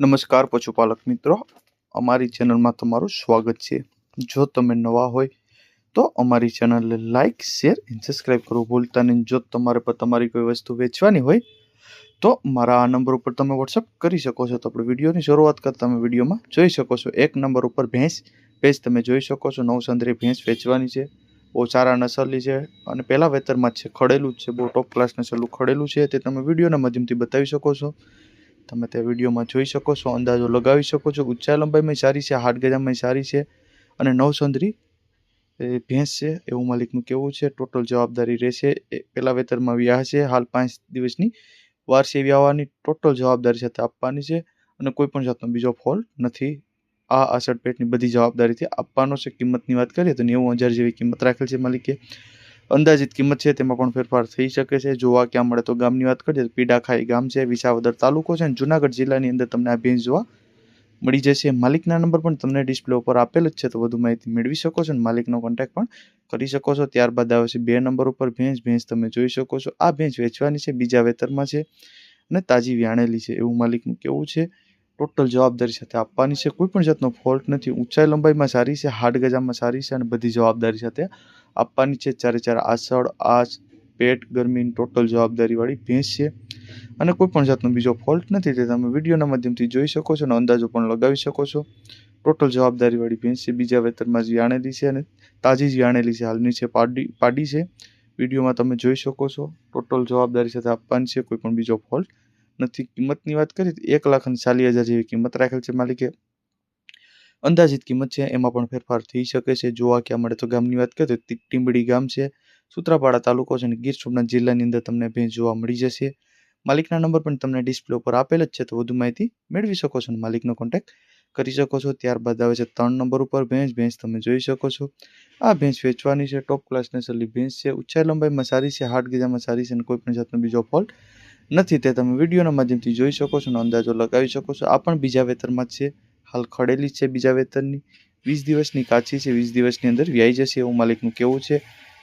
નમસ્કાર પશુપાલક મિત્રો. અમારી ચેનલમાં તમારું સ્વાગત છે. જો તમે નવા હોય તો અમારી ચેનલને લાઇક શેર અને સબસ્ક્રાઈબ કરવું ભૂલતા નહીં. જો તમારે પર તમારી કોઈ વસ્તુ વેચવાની હોય તો મારા આ નંબર ઉપર તમે વોટ્સઅપ કરી શકો છો. તો આપણે વિડીયોની શરૂઆત કરતા તમે વિડીયોમાં જોઈ શકો છો. એક નંબર ઉપર ભેંસ ભેંસ તમે જોઈ શકો છો. નવસંદરી ભેંસ વેચવાની છે. બહુ સારા નસલની છે અને પહેલાં વેતરમાં જ છે. ખડેલું જ છે. બહુ ટોપ ક્લાસ નસલું ખડેલું છે તે તમે વિડીયોના માધ્યમથી બતાવી શકો છો. તમે તે વિડીયોમાં જોઈ શકો છો, અંદાજો લગાવી શકો છો. ઊંચા લંબાઈમાં સારી છે હાડ ગજામાં સારી છે અને નવસંદરી એ ભેંસ છે એવું માલિકનું કહેવું છે. ટોટલ જવાબદારી રહેશે, એ પહેલાં વેતરમાં વ્યાહ છે હાલ પાંચ દિવસની વાર છે વ્યાહવાની ટોટલ જવાબદારી સાથે આપવાની છે અને કોઈ પણ જાતનો બીજો ફોલ્ટ નથી. આ પેટની બધી જવાબદારીથી આપવાનો છે. કિંમતની વાત કરીએ તો નેવું હજાર જેવી કિંમત રાખેલ છે માલિકે. અંદાજિત કિંમત છે, તેમાં પણ ફેરફાર થઈ શકે છે. જોવા ક્યાં મળે તો ગામની વાત કરીએ તો પીડાખાઈ ગામ છે, વિસાવદર તાલુકો છે અને જુનાગઢ જિલ્લાની અંદર તમને આ ભેંસ જોવા મળી જશે. માલિકના નંબર પણ તમને ડિસ્પ્લે ઉપર આપેલ જ છે, તો વધુ માહિતી મેળવી શકો છો અને માલિકનો કોન્ટેક્ટ પણ કરી શકો છો. ત્યારબાદ આવે છે બે નંબર ઉપર ભેંસ. ભેંસ તમે જોઈ શકો છો. આ ભેંસ વેચવાની છે, બીજા વેતરમાં છે અને તાજી વ્યાણેલી છે. એવું માલિકનું કેવું છે. ટોટલ જવાબદારી સાથે આપવાની છે. કોઈ પણ જાતનો ફોલ્ટ નથી. ઊંચાઈ લંબાઈમાં સારી છે, હાડ ગજામાં સારી છે અને બધી જવાબદારી સાથે આપવાની છે. ચારે ચાર આસળ આસ પેટ ગરમીની ટોટલ જવાબદારીવાળી ભેંસ છે. અને કોઈ પણ જાતનો બીજો ફોલ્ટ નથી. તે તમે વિડીયોના માધ્યમથી જોઈ શકો છો અને અંદાજો પણ લગાવી શકો છો. ટોટલ જવાબદારીવાળી ભેંસ છે. બીજા વેતરમાં જ વ્યાણેલી છે અને તાજી જ વ્યાણેલી છે. હાલની છે પાડી પાડી છે. વિડીયોમાં તમે જોઈ શકો છો. ટોટલ જવાબદારી સાથે આપવાની છે. કોઈ પણ બીજો ફોલ્ટ નથી. કિંમતની વાત કરીએ તો એક લાખ અને ચાલીસ હજાર જેવી કિંમત રાખેલ છે માલિકે. અંદાજિત કિંમત છે, એમાં પણ ફેરફાર થઈ શકે છે. જોવા ક્યાં મળે તો ગામની વાત કરીએ તો ટીમડી ગામ છે, સુત્રાપાડા તાલુકો છે અને ગીર સોમનાથ જિલ્લાની અંદર તમને ભેંસ જોવા મળી જશે. માલિકના નંબર પણ તમને ડિસ્પ્લે ઉપર આપેલ જ છે, તો વધુ માહિતી મેળવી શકો છો અને માલિકનો કોન્ટેક્ટ કરી શકો છો. ત્યારબાદ આવે છે ત્રણ નંબર ઉપર ભેંસ ભેંસ તમે જોઈ શકો છો. આ ભેંસ વેચવાની છે ટોપ ક્લાસ નસલની ભેંસ છે, ઊંચાઈ લંબાઈમાં સારી છે હાડ ગીજામાં સારી છે અને કોઈ પણ જાતનો બીજો ફોલ્ટ નથી. તે તમે વિડીયોના માધ્યમથી જોઈ શકો છો અને અંદાજો લગાવી શકો છો. આ પણ બીજા વેતરમાં જ છે. હાલ ખડેલી છે બીજા વેતરની વીસ દિવસની કાચી છે, વીસ દિવસની અંદર વ્યાઈ જશે એવું માલિકનું કહેવું છે.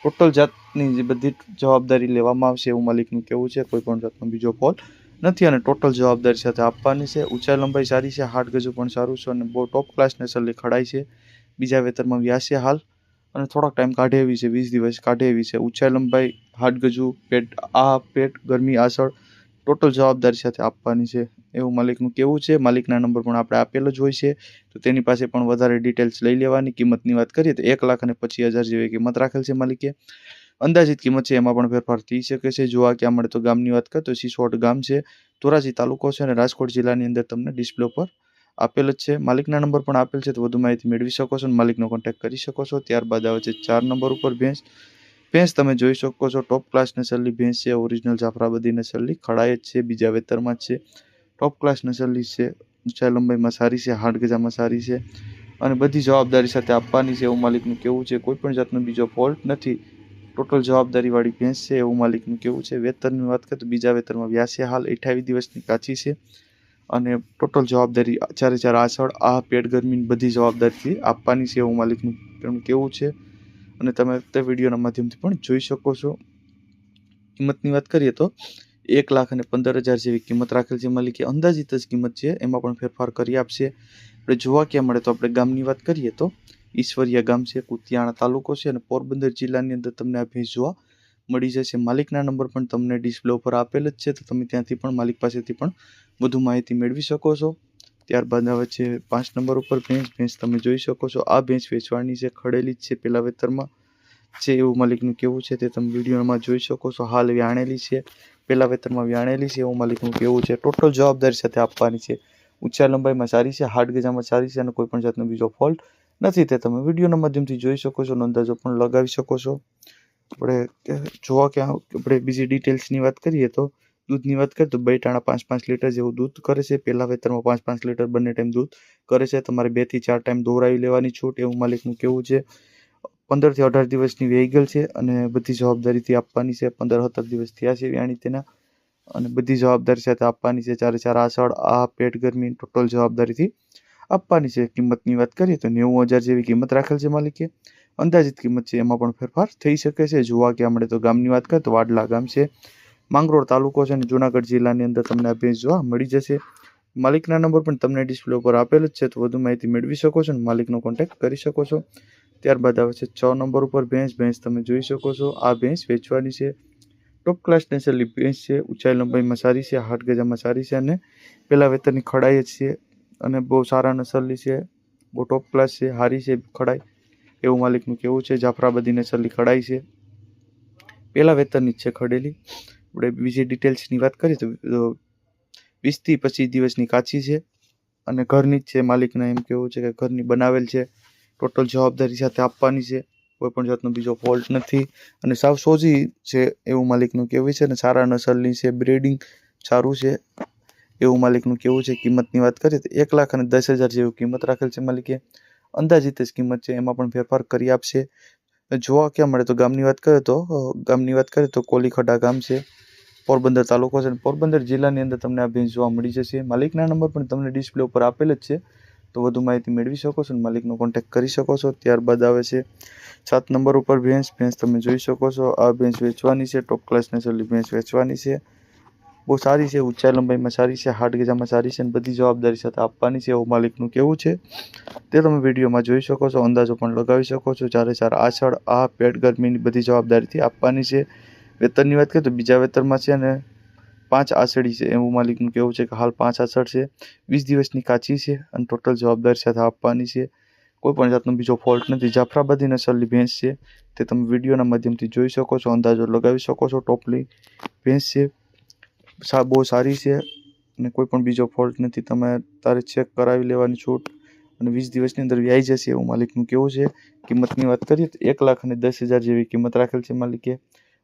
ટોટલ જાતની જે બધી જવાબદારી લેવામાં આવશે એવું માલિકનું કહેવું છે. કોઈ પણ જાતનો બીજો ફોલ નથી અને ટોટલ જવાબદારી સાથે આપવાની છે. ઊંચાઈ લંબાઈ સારી છે હાડ ગજુ પણ સારું છે અને બહુ ટોપ ક્લાસ નસલની ખડાઈ છે. બીજા વેતરમાં વ્યાસે હાલ અને થોડાક ટાઈમ કાઢે એવી છે, વીસ દિવસ કાઢે એવી છે. ઊંચાઈ લંબાઈ હાડ ગજુ, પેટ, આ પેટ ગરમી, આસળ ટોટલ જવાબદારી સાથે આપવાની છે. એવું માલિકનું કહેવું છે. માલિકના નંબર પણ આપણે આપેલો જ હોય છે. તો તેની પાસે પણ વધારે ડિટેલ્સ લઈ લેવાની. કિંમતની વાત કરીએ તો એક લાખ અને પચીસ હજાર જેવી કિંમત રાખેલ છે માલિકે. અંદાજિત કિંમત છે એમાં પણ ફેરફાર થઈ શકે છે. જોવા ક્યાં મળે તો ગામની વાત કરીએ તો સિસોટ ગામ છે. ધોરાજી તાલુકો છે અને રાજકોટ જિલ્લાની અંદર તમને ડિસ્પ્લે પર આપેલ જ છે. માલિકના નંબર પણ આપેલ છે. તો વધુ માહિતી મેળવી શકો છો અને માલિકનો કોન્ટેક્ટ કરી શકો છો. ત્યારબાદ આવે છે ચાર નંબર ઉપર ભેંસ. ભેંસ તમે જોઈ શકો છો. ટોપ ક્લાસ નસલની ભેંસ છે ઓરિજિનલ જાફરાબાદી નસલની ખડાય છે, બીજા વેતરમાં છે. ટોપ ક્લાસ નસલની છે ઊંચાઈ લંબાઈમાં સારી છે, હાડ ગજામાં સારી છે. અને બધી જવાબદારી સાથે આપવાની છે એવું માલિકનું કેવું છે. કોઈ પણ જાતનો બીજો ફોલ્ટ નથી. ટોટલ જવાબદારીવાળી ભેંસ છે એવું માલિકનું કેવું છે. વેતરની વાત કરીએ તો બીજા વેતરમાં વ્યાસે હાલ અઠ્યાવીસ દિવસની કાચી છે. અને ટોટલ જવાબદારી ચારે ચાર આસળ, આ પેટ ગરમીની બધી જવાબદારીથી આપવાની છે એવું માલિકનું કેવું છે. અને તમે તે વિડીયોના માધ્યમથી પણ જોઈ શકો છો. કિંમતની વાત કરીએ તો એક લાખ અને પંદર હજાર જેવી કિંમત રાખેલ છે માલિકે. અંદાજિત જ કિંમત છે, એમાં પણ ફેરફાર કરી આપશે. આપણે જોવા ક્યાં મળે તો આપણે ગામની વાત કરીએ તો ઈશ્વરિયા ગામ છે, કુતિયાણા તાલુકો છે અને પોરબંદર જિલ્લાની અંદર તમને આ ભેંસ જોવા મળી જશે. માલિકના નંબર પણ તમને ડિસ્પ્લે ઉપર આપેલ જ છે, તો તમે ત્યાંથી પણ માલિક પાસેથી પણ વધુ માહિતી મેળવી શકો છો. ત્યારબાદ આવે છે પાંચ નંબર ઉપર ભેંસ ભેંસ તમે જોઈ શકો છો. આ ભેંસ વેચવાની છે ખડેલી જ છે પેલા વેતરમાં છે એવું માલિકનું કેવું છે તે તમે વિડીયોમાં જોઈ શકો છો. હાલ વ્યાણેલી છે, પેલા વેતરમાં વ્યાણેલી છે એવું માલિકનું કેવું છે. ટોટલ જવાબદારી સાથે આપવાની છે. ઊંચા લંબાઈમાં સારી છે હાડ ગજામાં સારી છે અને કોઈ પણ જાતનો બીજો ફોલ્ટ નથી. તે તમે વિડીયોના માધ્યમથી જોઈ શકો છો અંદાજો પણ લગાવી શકો છો. આપણે જોવા કે આપણે બીજી ડિટેલ્સની વાત કરીએ તો દૂધની વાત કરીએ તો બે ટાણા પાંચ પાંચ લીટર જેવું દૂધ કરે છે. પહેલા વેતરમાં પાંચ પાંચ લીટર બંને ટાઈમ દૂધ કરે છે. તમારે બેથી ચાર ટાઈમ દોરાવી લેવાની છૂટ, એવું માલિકનું કેવું છે. પંદરથી અઢાર દિવસની વેહિકલ છે અને બધી જવાબદારીથી આપવાની છે. પંદર સત્તર દિવસ થયા છે વ્યાણી તેના અને બધી જવાબદારી સાથે આપવાની છે. ચારે ચાર આસળ, આ પેટ ગરમી ટોટલ જવાબદારીથી આપવાની છે. કિંમતની વાત કરીએ તો નેવું હજાર જેવી કિંમત રાખેલ છે માલિકે. અંદાજિત કિંમત છે, એમાં પણ ફેરફાર થઈ શકે છે. જોવા ક્યાં મળે તો ગામની વાત કરીએ તો વાડલા ગામ છે. માંગરોળ તાલુકો છે અને જુનાગઢ જિલ્લાની અંદર તમને આ ભેંસ જોવા મળી જશે. માલિકના નંબર પણ તમને ડિસ્પ્લે ઉપર આપેલ જ છે, તો વધુ માહિતી મેળવી શકો છો અને માલિકનો કોન્ટેક્ટ કરી શકો છો. ત્યારબાદ આવે છે છ નંબર ઉપર ભેંસ ભેંસ તમે જોઈ શકો છો. આ ભેંસ વેચવાની છે. ટોપ ક્લાસ નેસલી ભેંસ છે. ઊંચાઈ લંબાઈમાં સારી છે, હાટ ગજામાં સારી છે અને પહેલાં વેતરની ખડાઈ જ છે અને બહુ સારા નસલની છે. બહુ ટોપ ક્લાસ છે સારી છે ખડાઈ. એવું માલિકનું કેવું છે. જાફરાબાદી નસલની ખડાઈ છે. પહેલાં વેતરની જ છે ખડેલી. આપણે બીજી ડિટેલ્સની વાત કરીએ તો વીસથી પચીસ દિવસની કાચી છે અને ઘરની જ છે માલિકના એમ કેવું છે કે ઘરની બનાવેલ છે. ટોટલ જવાબદારી સાથે આપવાની છે. કોઈ પણ જાતનો બીજો ફોલ્ટ નથી. અને સાવ સોજી છે એવું માલિકનું કહેવું છે અને સારા નસલની છે બ્રીડિંગ સારું છે એવું માલિકનું કેવું છે. કિંમતની વાત કરીએ તો એક લાખ અને દસ હજાર જેવી કિંમત રાખેલ છે માલિકે. અંદાજિત જ કિંમત છે, એમાં પણ ફેરફાર કરી આપશે. જોવા ક્યાં મળે તો ગામની વાત કરીએ તો ગામની વાત કરીએ તો કોલીખડા ગામ છે. પોરબંદર તાલુકો છે પોરબંદર જિલ્લાની અંદર તમને આ ભેંસ જોવા મળી જશે. માલિકના નંબર પણ તમને ડિસ્પ્લે ઉપર આપેલ જ છે. તો વધુ માહિતી મેળવી શકો છો અને માલિકનો કોન્ટેક્ટ કરી શકો છો. ત્યારબાદ આવે છે સાત નંબર ઉપર ભેંસ. ભેંસ તમે જોઈ શકો છો. આ ભેંસ વેચવાની છે. ટોપ ક્લાસ નેસરલી ભેંસ વેચવાની છે. બહુ સારી છે. ઊંચાઈ લંબાઈમાં સારી છે. હાડ ગજામાં સારી છે અને બધી જવાબદારી સાથે આપવાની છે એવું માલિકનું કેવું છે. તે તમે વિડીયોમાં જોઈ શકો છો. અંદાજો પણ લગાવી શકો છો. ચારે ચાર આછળ આ પેટ ગરમીની બધી જવાબદારીથી આપવાની છે. વેતનની વાત કરીએ તો બીજા વેતરમાં છે અને પાંચ આસળી છે. એવું માલિકનું કેવું છે કે હાલ પાંચ આસળ છે. વીસ દિવસની કાચી છે અને ટોટલ જવાબદારી સાથે આપવાની છે. કોઈ પણ જાતનો બીજો ફોલ્ટ નથી. જાફરાબાદી નસલની ભેંસ છે. તે તમે વિડીયોના માધ્યમથી જોઈ શકો છો, અંદાજો લગાવી શકો છો. ટોપલી ભેંસ છે. બહુ સારી છે અને કોઈ પણ બીજો ફોલ્ટ નથી. તમે તારે ચેક કરાવી લેવાની છૂટ અને વીસ દિવસની અંદર વ્યાઈ જશે એવું માલિકનું કેવું છે. કિંમતની વાત કરીએ તો એક લાખ અને દસ હજાર જેવી કિંમત રાખેલ છે માલિકે.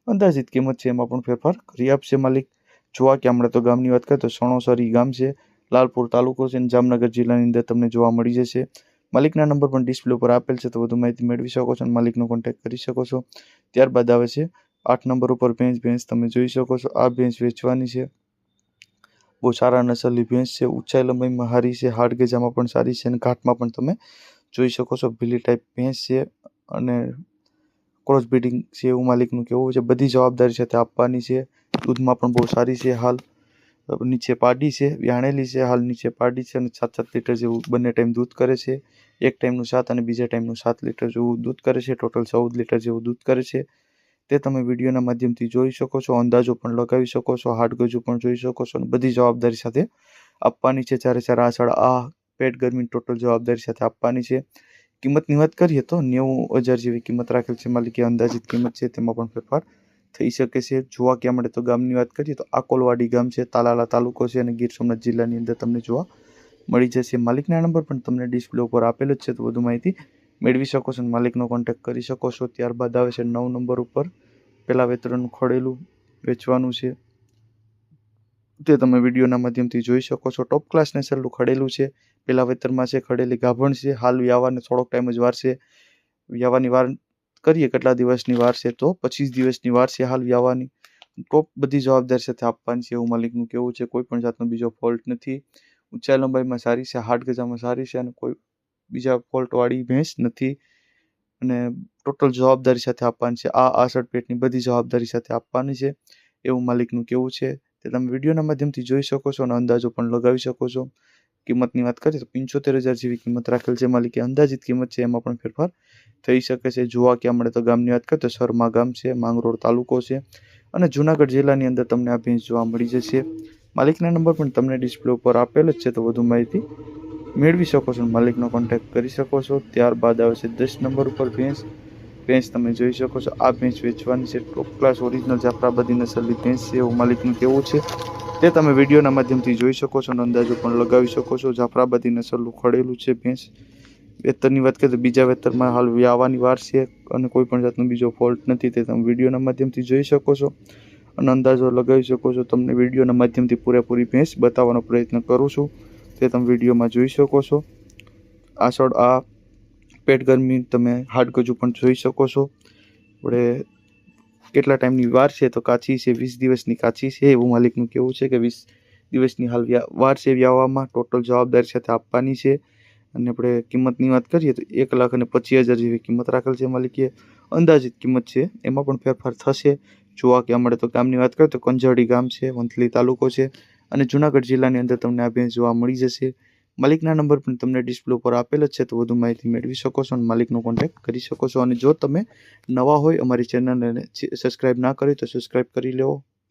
અંદાજિત કિંમત છે, એમાં પણ ફેરફાર કરી આપશે માલિક. જોવા કે, હમણાં તો ગામની વાત કરીએ તો સણોસરી ગામ છે, લાલપુર તાલુકો છે અને જામનગર જિલ્લાની અંદર તમને જોવા મળી જશે. માલિકના નંબર પણ ડિસ્પ્લે ઉપર આપેલ છે, તો વધુ માહિતી મેળવી શકો છો અને માલિકનો કોન્ટેક્ટ કરી શકો છો. ત્યારબાદ આવે છે, આઠ નંબર ઉપર ભેંસ ભેંસ તમે જોઈ શકો છો. આ ભેંસ વેચવાની છે. બહુ સારા નસલની ભેંસ છે, ઊંચાઈ લંબાઈમાં સારી છે, હાડ ગજામાં પણ સારી છે અને ઘાટમાં પણ તમે જોઈ શકો છો. ભીલી ટાઈપ ભેંસ છે અને ક્રોસ બ્રિડિંગ છે એવું માલિકનું કેવું છે. બધી જવાબદારી સાથે આપવાની છે. દૂધમાં પણ બહુ સારી છે હાલ. નીચે પાડી છે, વ્યાણેલી છે, હાલ નીચે પાડી છે અને સાત સાત લીટર જેવું બંને ટાઈમ દૂધ કરે છે. એક ટાઈમનું સાત અને બીજા ટાઈમનું સાત લીટર જેવું દૂધ કરે છે. ટોટલ ચૌદ લીટર જેવું દૂધ કરે છે. તે તમે વિડીયોના માધ્યમથી જોઈ શકો છો, અંદાજો પણ લગાવી શકો છો, હાડગજુ પણ જોઈ શકો છો અને બધી જવાબદારી સાથે આપવાની છે. જ્યારે જ્યારે આ સાડા આ પેટ ગરમી ટોટલ જવાબદારી સાથે આપવાની છે. કિંમતની વાત કરીએ તો નેવું હજાર જેવી કિંમત રાખેલ છે. માલિકી અંદાજિત કિંમત છે તેમાં પણ ફેરફાર થઈ શકે છે. જોવા ક્યાં મળે તો ગામની વાત કરીએ તો આકોલવાડી ગામ છે, તાલાલા તાલુકો છે અને ગીર સોમનાથ જિલ્લાની અંદર તમને જોવા મળી જશે. માલિકના નંબર પણ તમને ડિસ્પ્લે ઉપર આપેલો જ છે. તો વધુ માહિતી મેળવી શકો છો અને માલિકનો કોન્ટેક્ટ કરી શકો છો. ત્યારબાદ આવે છે નવ નંબર ઉપર. પહેલાં વેતરણનું ખડેલું વેચવાનું છે. તે તમે વિડીયોના માધ્યમથી જોઈ શકો છો. ટોપ ક્લાસ નેસરનું ખડેલું છે. પેલા વેતરમાં છે, ખડેલી ગાભણ છે, હાલ વ્યાવાને થોડોક ટાઈમ જ વાર છે. વ્યાવાની વાર કરીએ કેટલા દિવસની વાર છે તો પચીસ દિવસની વાર છે હાલ વ્યાવાની. ટોપ બધી જવાબદારી સાથે આપવાની છે એવું માલિકનું કેવું છે. કોઈ પણ જાતનો બીજો ફોલ્ટ નથી. ઊંચાઈ લંબાઈમાં સારી છે હાડ ગજામાં સારી છે અને કોઈ બીજા ફોલ્ટવાળી ભેંસ નથી. અને ટોટલ જવાબદારી સાથે આપવાની છે. આ આસઠ પેટની બધી જવાબદારી સાથે આપવાની છે એવું માલિકનું કેવું છે. તે તમે વિડીયોના માધ્યમથી જોઈ શકો છો અને અંદાજો પણ લગાવી શકો છો. કિંમતની વાત કરીએ તો પંચોતેર હજાર જેવી કિંમત રાખેલ છે. માલિકે અંદાજિત કિંમત છે, એમાં પણ ફેરફાર થઈ શકે છે. જોવા ક્યાં મળે તો ગામની વાત કરીએ તો શર્મા ગામ છે, માંગરોળ તાલુકો છે અને જુનાગઢ જિલ્લાની અંદર તમને આ ભેંસ જોવા મળી જશે. માલિકના નંબર પણ તમને ડિસ્પ્લે ઉપર આપેલ જ છે, તો વધુ માહિતી મેળવી શકો છો માલિકનો કોન્ટેક્ટ કરી શકો છો. ત્યારબાદ આવે છે દસ નંબર ઉપર ભેંસ. ભેંસ તમે જોઈ શકો છો. આ ભેંસ વેચવાની છે ટોપ ક્લાસ ઓરિજિનલ જાફરાબાદી નસલની ભેંસ છે. એવું માલિકનું કેવું છે. તે તમે વિડીયોના માધ્યમથી જોઈ શકો છો અને અંદાજો પણ લગાવી શકો છો. જાફરાબાદી નસલનું ખડેલું છે ભેંસ વેતરની વાત કરીએ તો બીજા વેતરમાં હાલ વ્યાવાની વાર છે અને કોઈ પણ જાતનો બીજો ફોલ્ટ નથી. તે તમે વિડીયોના માધ્યમથી જોઈ શકો છો અને અંદાજો લગાવી શકો છો. તમને વિડીયોના માધ્યમથી પૂરેપૂરી ભેંસ બતાવવાનો પ્રયત્ન કરું છું. તે તમે વિડીયોમાં જોઈ શકો છો. આસળ આ પેટ ગરમી તમે હાડગજુ પણ જોઈ શકો છો. આપણે કેટલા ટાઈમની વાર છે તો કાચી છે, વીસ દિવસની કાચી છે. એવું માલિકનું કેવું છે કે વીસ દિવસની હાલ વાર છે વ્યાવામાં ટોટલ જવાબદારી સાથે આપવાની છે. અને આપણે કિંમતની વાત કરીએ તો એક લાખ અને પચીસ હજાર જેવી કિંમત રાખેલ છે માલિકીએ. અંદાજિત કિંમત છે. એમાં પણ ફેરફાર થશે. જોવા કે મળે તો ગામની વાત કરીએ તો કંજરડી ગામ છે, વંથલી તાલુકો છે. અને જુનાગઢ જિલ્લાની અંદર તમને આ ભેંસ જોવા મળી જશે. માલિકના નંબર પણ તમને ડિસ્પ્લે ઉપર આપેલ છે, તો વધુ માહિતી મેળવી શકો છો અને માલિકનો કોન્ટેક્ટ કરી શકો છો. અને જો તમે નવા હોય અમારી ચેનલને સબસ્ક્રાઇબ ના કરી તો સબસ્ક્રાઈબ કરી લેવો.